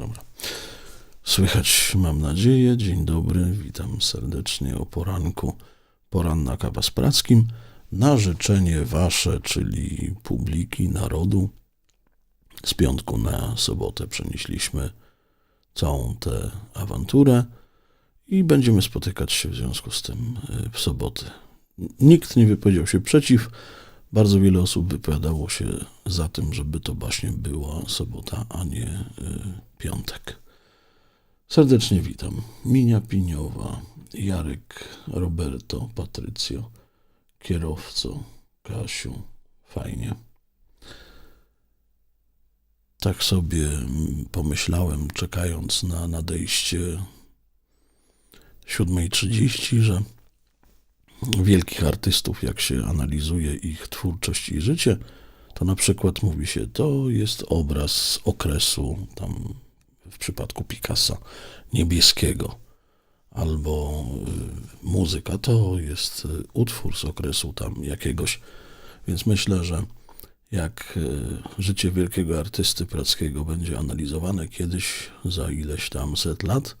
Dobra. Słychać, mam nadzieję. Dzień dobry, witam serdecznie o poranku. Poranna kawa z Prackim. Na życzenie wasze, czyli publiki, narodu, z piątku na sobotę przenieśliśmy całą tę awanturę i będziemy spotykać się w związku z tym y, w sobotę. Nikt nie wypowiedział się przeciw. Bardzo wiele osób wypowiadało się za tym, żeby to właśnie była sobota, a nie y, piątek. Serdecznie witam. Minia Piniowa, Jarek, Roberto, Patrycjo, kierowco, Kasiu. Fajnie. Tak sobie pomyślałem, czekając na nadejście 7.30, że wielkich artystów, jak się analizuje ich twórczość i życie, to na przykład mówi się, to jest obraz z okresu, tam w przypadku Picassa, niebieskiego, albo y, muzyka to jest y, utwór z okresu tam jakiegoś. Więc myślę, że jak y, życie wielkiego artysty prackiego będzie analizowane kiedyś za ileś tam set lat,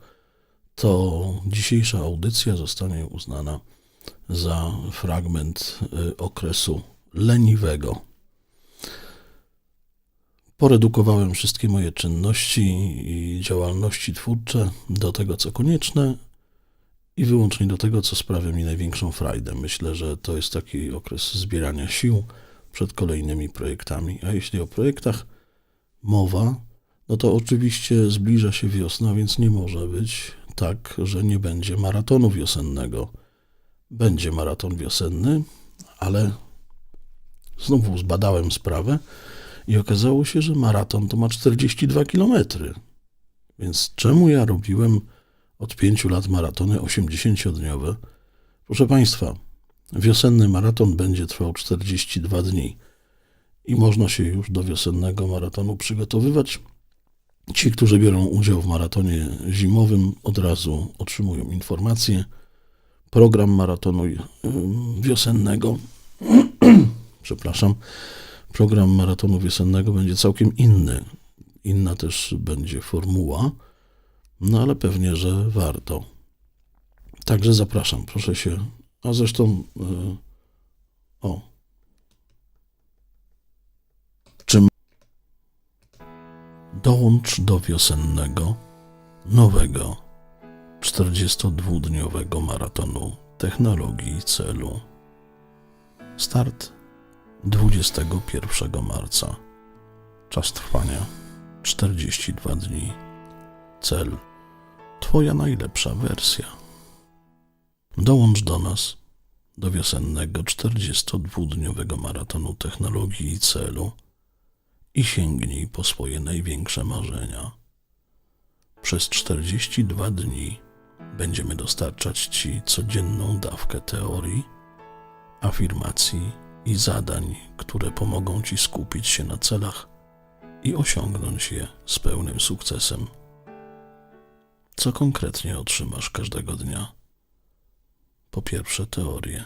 to dzisiejsza audycja zostanie uznana za fragment y, okresu leniwego. Poredukowałem wszystkie moje czynności i działalności twórcze do tego, co konieczne i wyłącznie do tego, co sprawia mi największą frajdę. Myślę, że to jest taki okres zbierania sił przed kolejnymi projektami. A jeśli o projektach mowa, no to oczywiście zbliża się wiosna, więc nie może być tak, że nie będzie maratonu wiosennego. Będzie maraton wiosenny, ale znowu zbadałem sprawę i okazało się, że maraton to ma 42 km. Więc czemu ja robiłem od 5 lat maratony 80-dniowe? Proszę Państwa, wiosenny maraton będzie trwał 42 dni i można się już do wiosennego maratonu przygotowywać. Ci, którzy biorą udział w maratonie zimowym, od razu otrzymują informację. Program maratonu y, wiosennego, przepraszam, program maratonu wiosennego będzie całkiem inny. Inna też będzie formuła, no ale pewnie, że warto. Także zapraszam, proszę się. A zresztą, y, o. Czym dołącz do wiosennego, nowego, 42-dniowego maratonu technologii celu. Start 21 marca. Czas trwania 42 dni. Cel Twoja najlepsza wersja. Dołącz do nas do wiosennego 42-dniowego maratonu technologii i celu i sięgnij po swoje największe marzenia. Przez 42 dni będziemy dostarczać Ci codzienną dawkę teorii, afirmacji i zadań, które pomogą Ci skupić się na celach i osiągnąć je z pełnym sukcesem. Co konkretnie otrzymasz każdego dnia? Po pierwsze, teorię.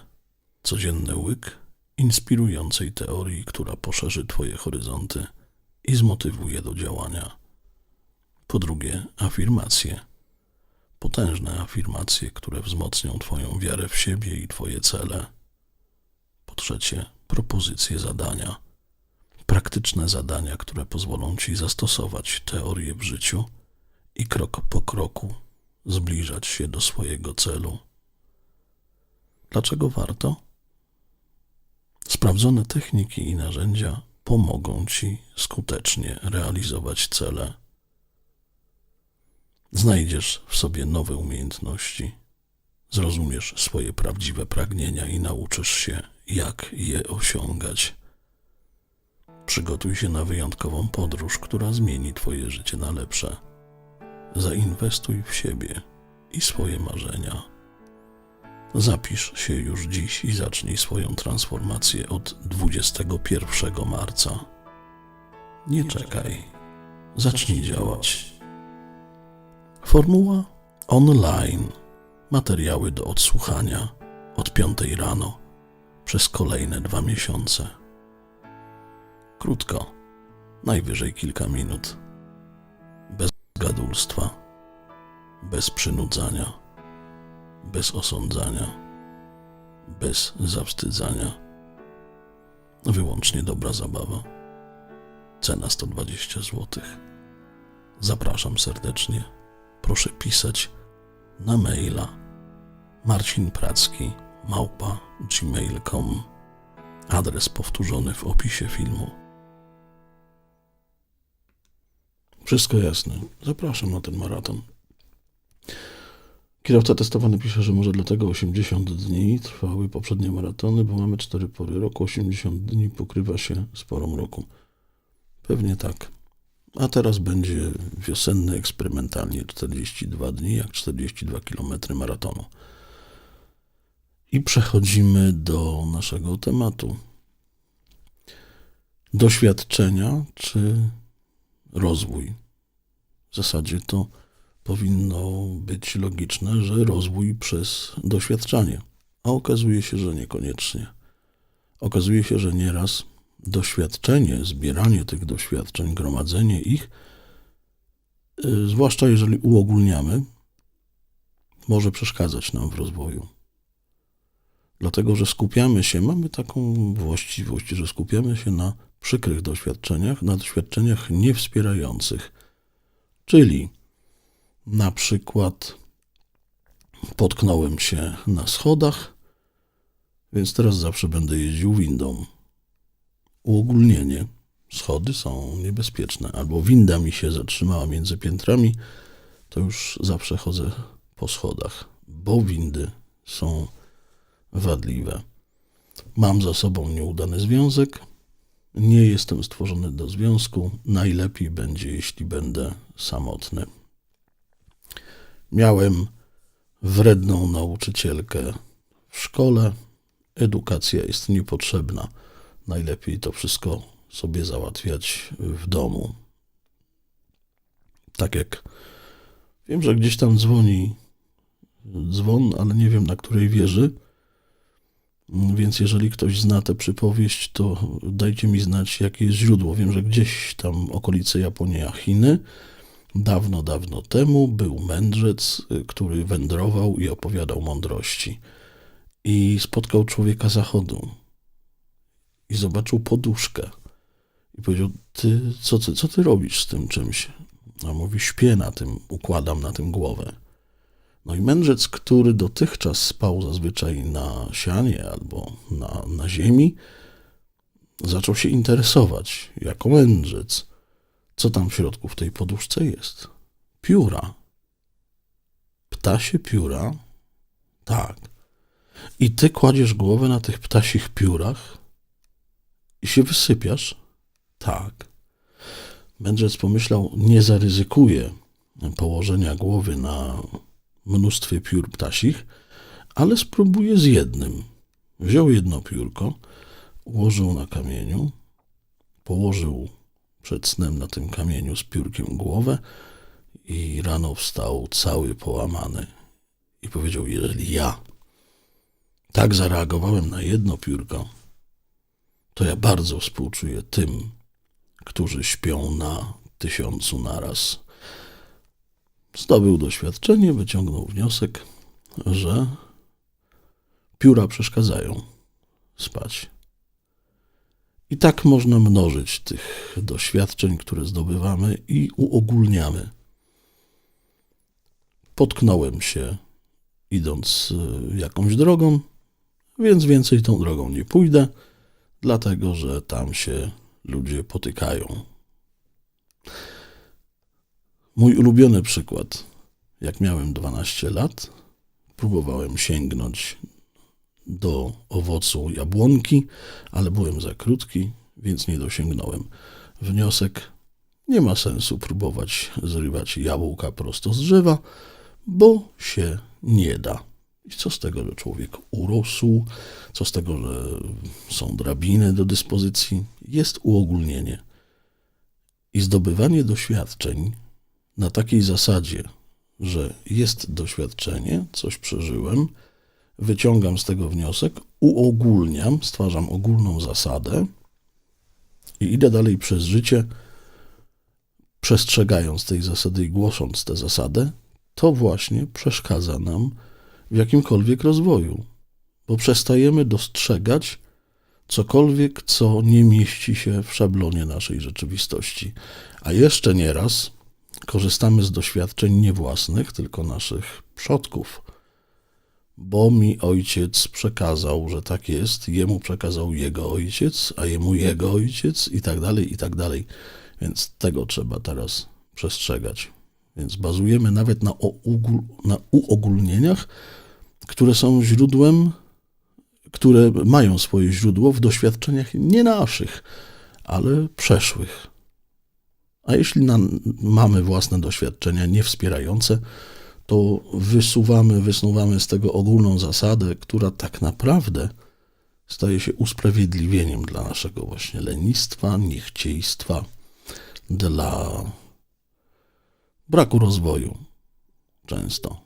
Codzienny łyk inspirującej teorii, która poszerzy Twoje horyzonty i zmotywuje do działania. Po drugie, afirmacje. Potężne afirmacje, które wzmocnią Twoją wiarę w siebie i Twoje cele. Po trzecie, propozycje zadania. Praktyczne zadania, które pozwolą Ci zastosować teorię w życiu i krok po kroku zbliżać się do swojego celu. Dlaczego warto? Sprawdzone techniki i narzędzia pomogą Ci skutecznie realizować cele. Znajdziesz w sobie nowe umiejętności, zrozumiesz swoje prawdziwe pragnienia i nauczysz się, jak je osiągać. Przygotuj się na wyjątkową podróż, która zmieni Twoje życie na lepsze. Zainwestuj w siebie i swoje marzenia. Zapisz się już dziś i zacznij swoją transformację od 21 marca. Nie czekaj, zacznij działać. Formuła online. Materiały do odsłuchania od 5 rano przez kolejne dwa miesiące. Krótko, najwyżej kilka minut. Bez gadulstwa, bez przynudzania, bez osądzania, bez zawstydzania. Wyłącznie dobra zabawa. Cena 120 zł. Zapraszam serdecznie. Proszę pisać na maila marcinpracki Adres powtórzony w opisie filmu. Wszystko jasne. Zapraszam na ten maraton. Kierowca testowany pisze, że może dlatego 80 dni trwały poprzednie maratony, bo mamy 4 pory roku. 80 dni pokrywa się z porą roku. Pewnie tak. A teraz będzie wiosenny eksperymentalnie 42 dni, jak 42 km maratonu. I przechodzimy do naszego tematu. Doświadczenia czy rozwój? W zasadzie to powinno być logiczne, że rozwój przez doświadczanie, a okazuje się, że niekoniecznie. Okazuje się, że nieraz doświadczenie, zbieranie tych doświadczeń, gromadzenie ich, y, zwłaszcza jeżeli uogólniamy, może przeszkadzać nam w rozwoju. Dlatego, że skupiamy się, mamy taką właściwość, że skupiamy się na przykrych doświadczeniach, na doświadczeniach niewspierających. Czyli na przykład potknąłem się na schodach, więc teraz zawsze będę jeździł windą. Uogólnienie. Schody są niebezpieczne, albo winda mi się zatrzymała między piętrami, to już zawsze chodzę po schodach, bo windy są wadliwe. Mam za sobą nieudany związek. Nie jestem stworzony do związku. Najlepiej będzie, jeśli będę samotny. Miałem wredną nauczycielkę w szkole. Edukacja jest niepotrzebna. Najlepiej to wszystko sobie załatwiać w domu. Tak jak wiem, że gdzieś tam dzwoni dzwon, ale nie wiem na której wieży. Więc jeżeli ktoś zna tę przypowieść, to dajcie mi znać, jakie jest źródło. Wiem, że gdzieś tam okolice Japonia, Chiny, dawno, dawno temu był mędrzec, który wędrował i opowiadał mądrości. I spotkał człowieka zachodu. I zobaczył poduszkę. I powiedział, ty, co, ty, co ty robisz z tym czymś? A mówi, śpię na tym, układam na tym głowę. No i mędrzec, który dotychczas spał zazwyczaj na sianie albo na, na ziemi, zaczął się interesować, jako mędrzec, co tam w środku w tej poduszce jest. Pióra. Ptasie pióra? Tak. I ty kładziesz głowę na tych ptasich piórach i się wysypiasz? Tak. Mędrzec pomyślał, nie zaryzykuje położenia głowy na mnóstwie piór ptasich, ale spróbuję z jednym. Wziął jedno piórko, ułożył na kamieniu, położył przed snem na tym kamieniu z piórkiem głowę i rano wstał cały połamany i powiedział: Jeżeli ja tak zareagowałem na jedno piórko, to ja bardzo współczuję tym, którzy śpią na tysiącu naraz. Zdobył doświadczenie, wyciągnął wniosek, że pióra przeszkadzają spać. I tak można mnożyć tych doświadczeń, które zdobywamy i uogólniamy. Potknąłem się idąc y, jakąś drogą, więc więcej tą drogą nie pójdę, dlatego że tam się ludzie potykają. Mój ulubiony przykład. Jak miałem 12 lat, próbowałem sięgnąć do owocu jabłonki, ale byłem za krótki, więc nie dosięgnąłem. Wniosek: nie ma sensu próbować zrywać jabłka prosto z drzewa, bo się nie da. I co z tego, że człowiek urósł? Co z tego, że są drabiny do dyspozycji? Jest uogólnienie. I zdobywanie doświadczeń na takiej zasadzie, że jest doświadczenie, coś przeżyłem, wyciągam z tego wniosek, uogólniam, stwarzam ogólną zasadę i idę dalej przez życie, przestrzegając tej zasady i głosząc tę zasadę, to właśnie przeszkadza nam w jakimkolwiek rozwoju, bo przestajemy dostrzegać cokolwiek, co nie mieści się w szablonie naszej rzeczywistości. A jeszcze nieraz korzystamy z doświadczeń nie własnych, tylko naszych przodków, bo mi ojciec przekazał, że tak jest, jemu przekazał jego ojciec, a jemu jego ojciec i tak dalej, i tak dalej. Więc tego trzeba teraz przestrzegać. Więc bazujemy nawet na, ougl- na uogólnieniach, które są źródłem, które mają swoje źródło w doświadczeniach nie naszych, ale przeszłych. A jeśli nam, mamy własne doświadczenia niewspierające, to wysuwamy, wysnuwamy z tego ogólną zasadę, która tak naprawdę staje się usprawiedliwieniem dla naszego właśnie lenistwa, niechciejstwa, dla braku rozwoju często.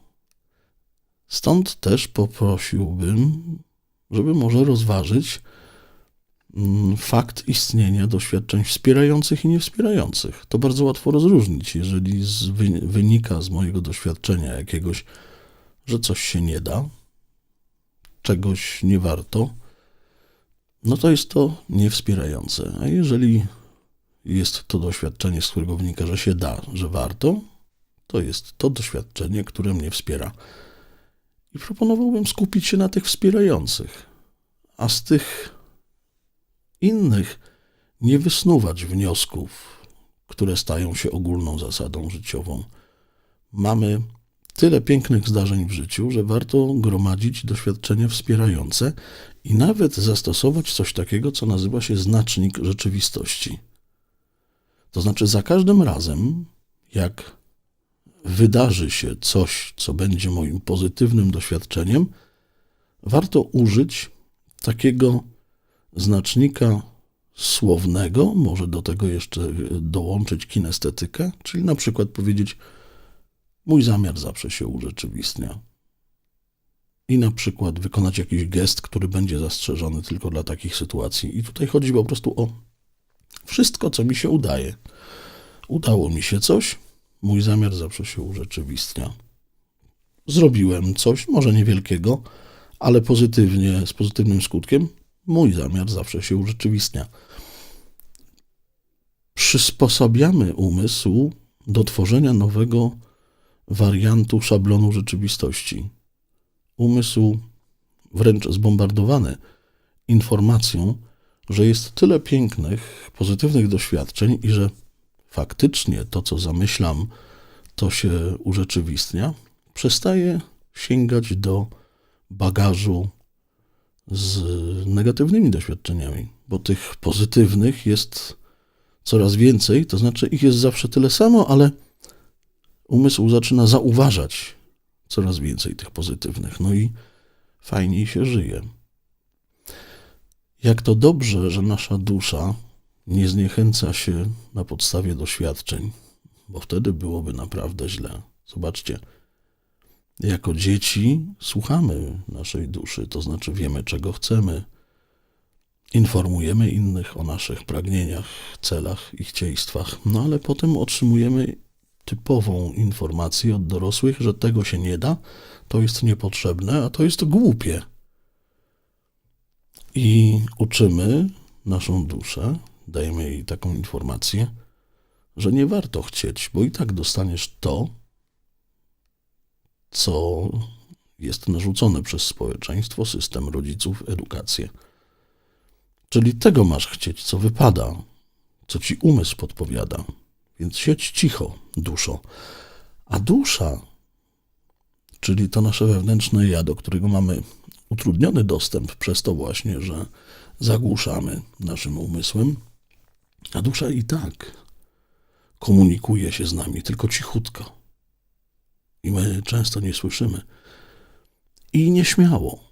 Stąd też poprosiłbym, żeby może rozważyć mm, fakt istnienia doświadczeń wspierających i niewspierających. To bardzo łatwo rozróżnić, jeżeli z, wy, wynika z mojego doświadczenia jakiegoś, że coś się nie da, czegoś nie warto, no to jest to niewspierające. A jeżeli jest to doświadczenie, z którego wynika, że się da, że warto, to jest to doświadczenie, które mnie wspiera. I proponowałbym skupić się na tych wspierających, a z tych innych nie wysnuwać wniosków, które stają się ogólną zasadą życiową. Mamy tyle pięknych zdarzeń w życiu, że warto gromadzić doświadczenia wspierające i nawet zastosować coś takiego, co nazywa się znacznik rzeczywistości. To znaczy, za każdym razem, jak wydarzy się coś, co będzie moim pozytywnym doświadczeniem, warto użyć takiego znacznika słownego, może do tego jeszcze dołączyć kinestetykę, czyli na przykład powiedzieć: Mój zamiar zawsze się urzeczywistnia. I na przykład wykonać jakiś gest, który będzie zastrzeżony tylko dla takich sytuacji. I tutaj chodzi po prostu o wszystko, co mi się udaje. Udało mi się coś, mój zamiar zawsze się urzeczywistnia. Zrobiłem coś, może niewielkiego, ale pozytywnie, z pozytywnym skutkiem. Mój zamiar zawsze się urzeczywistnia. Przysposabiamy umysł do tworzenia nowego wariantu szablonu rzeczywistości. Umysł wręcz zbombardowany informacją, że jest tyle pięknych, pozytywnych doświadczeń i że faktycznie to, co zamyślam, to się urzeczywistnia, przestaje sięgać do bagażu z negatywnymi doświadczeniami, bo tych pozytywnych jest coraz więcej, to znaczy ich jest zawsze tyle samo, ale umysł zaczyna zauważać coraz więcej tych pozytywnych, no i fajniej się żyje. Jak to dobrze, że nasza dusza nie zniechęca się na podstawie doświadczeń, bo wtedy byłoby naprawdę źle. Zobaczcie, jako dzieci słuchamy naszej duszy, to znaczy wiemy, czego chcemy, informujemy innych o naszych pragnieniach, celach i chcieństwach, no ale potem otrzymujemy typową informację od dorosłych, że tego się nie da, to jest niepotrzebne, a to jest głupie. I uczymy naszą duszę, dajemy jej taką informację, że nie warto chcieć, bo i tak dostaniesz to, co jest narzucone przez społeczeństwo, system rodziców, edukację. Czyli tego masz chcieć, co wypada, co ci umysł podpowiada. Więc siedź cicho, duszo. A dusza, czyli to nasze wewnętrzne ja, do którego mamy utrudniony dostęp przez to właśnie, że zagłuszamy naszym umysłem, a dusza i tak komunikuje się z nami, tylko cichutko. I my często nie słyszymy. I nieśmiało,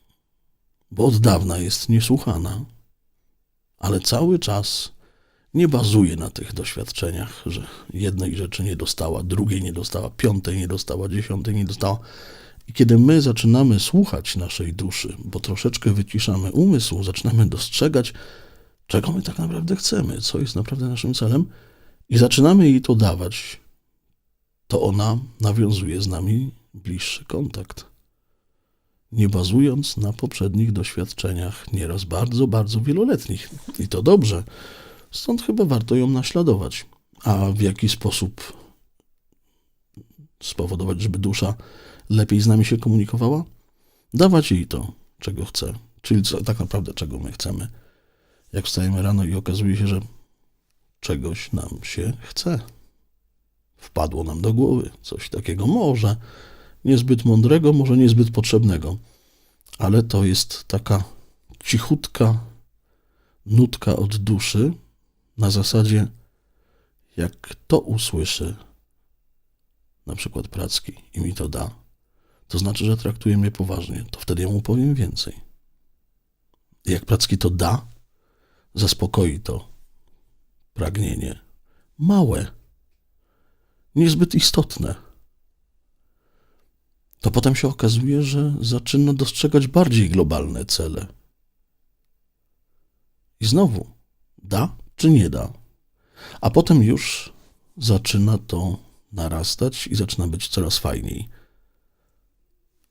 bo od dawna jest niesłuchana, ale cały czas nie bazuje na tych doświadczeniach, że jednej rzeczy nie dostała, drugiej nie dostała, piątej nie dostała, dziesiątej nie dostała. I kiedy my zaczynamy słuchać naszej duszy, bo troszeczkę wyciszamy umysł, zaczynamy dostrzegać, czego my tak naprawdę chcemy, co jest naprawdę naszym celem, i zaczynamy jej to dawać, to ona nawiązuje z nami bliższy kontakt. Nie bazując na poprzednich doświadczeniach, nieraz bardzo, bardzo wieloletnich. I to dobrze. Stąd chyba warto ją naśladować. A w jaki sposób spowodować, żeby dusza lepiej z nami się komunikowała? Dawać jej to, czego chce. Czyli co, tak naprawdę czego my chcemy. Jak wstajemy rano i okazuje się, że czegoś nam się chce. Wpadło nam do głowy coś takiego, może niezbyt mądrego, może niezbyt potrzebnego, ale to jest taka cichutka nutka od duszy na zasadzie, jak to usłyszy, na przykład Pracki i mi to da, to znaczy, że traktuje mnie poważnie, to wtedy ja mu powiem więcej. Jak Pracki to da, zaspokoi to pragnienie. Małe, niezbyt istotne. To potem się okazuje, że zaczyna dostrzegać bardziej globalne cele. I znowu, da czy nie da? A potem już zaczyna to narastać i zaczyna być coraz fajniej.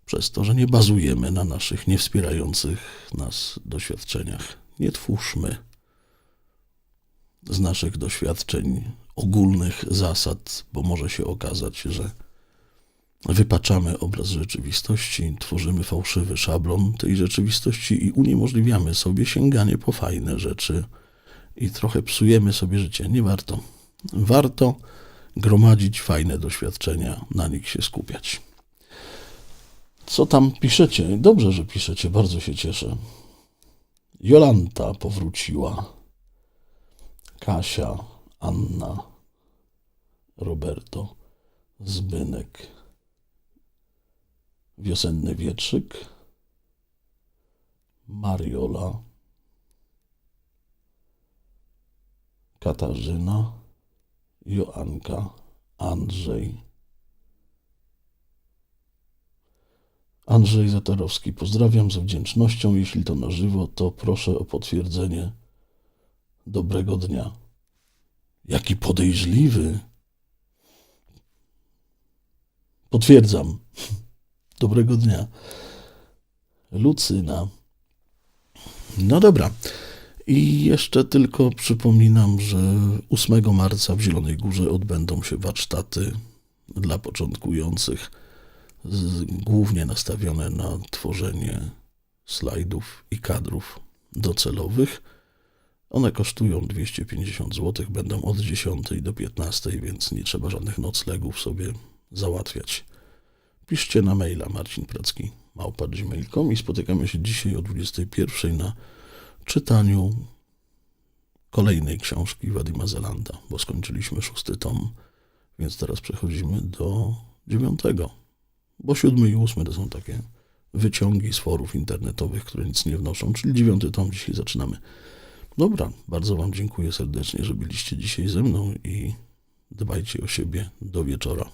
Przez to, że nie bazujemy na naszych niewspierających nas doświadczeniach. Nie twórzmy z naszych doświadczeń ogólnych zasad, bo może się okazać, że wypaczamy obraz rzeczywistości, tworzymy fałszywy szablon tej rzeczywistości i uniemożliwiamy sobie sięganie po fajne rzeczy i trochę psujemy sobie życie. Nie warto. Warto gromadzić fajne doświadczenia, na nich się skupiać. Co tam piszecie? Dobrze, że piszecie, bardzo się cieszę. Jolanta powróciła. Kasia, Anna, Roberto, Zbynek, Wiosenny Wietrzyk, Mariola, Katarzyna, Joanka, Andrzej, Andrzej Zatarowski. Pozdrawiam z wdzięcznością. Jeśli to na żywo, to proszę o potwierdzenie dobrego dnia. Jaki podejrzliwy. Potwierdzam. Dobrego dnia. Lucyna. No dobra. I jeszcze tylko przypominam, że 8 marca w Zielonej Górze odbędą się warsztaty dla początkujących, z, głównie nastawione na tworzenie slajdów i kadrów docelowych. One kosztują 250 zł, będą od 10 do 15, więc nie trzeba żadnych noclegów sobie załatwiać. Piszcie na maila marcinpracki i spotykamy się dzisiaj o 21 na czytaniu kolejnej książki Wadima Zelanda, bo skończyliśmy szósty tom, więc teraz przechodzimy do dziewiątego, bo siódmy i ósmy to są takie wyciągi z forów internetowych, które nic nie wnoszą, czyli dziewiąty tom dzisiaj zaczynamy. Dobra, bardzo Wam dziękuję serdecznie, że byliście dzisiaj ze mną i dbajcie o siebie do wieczora.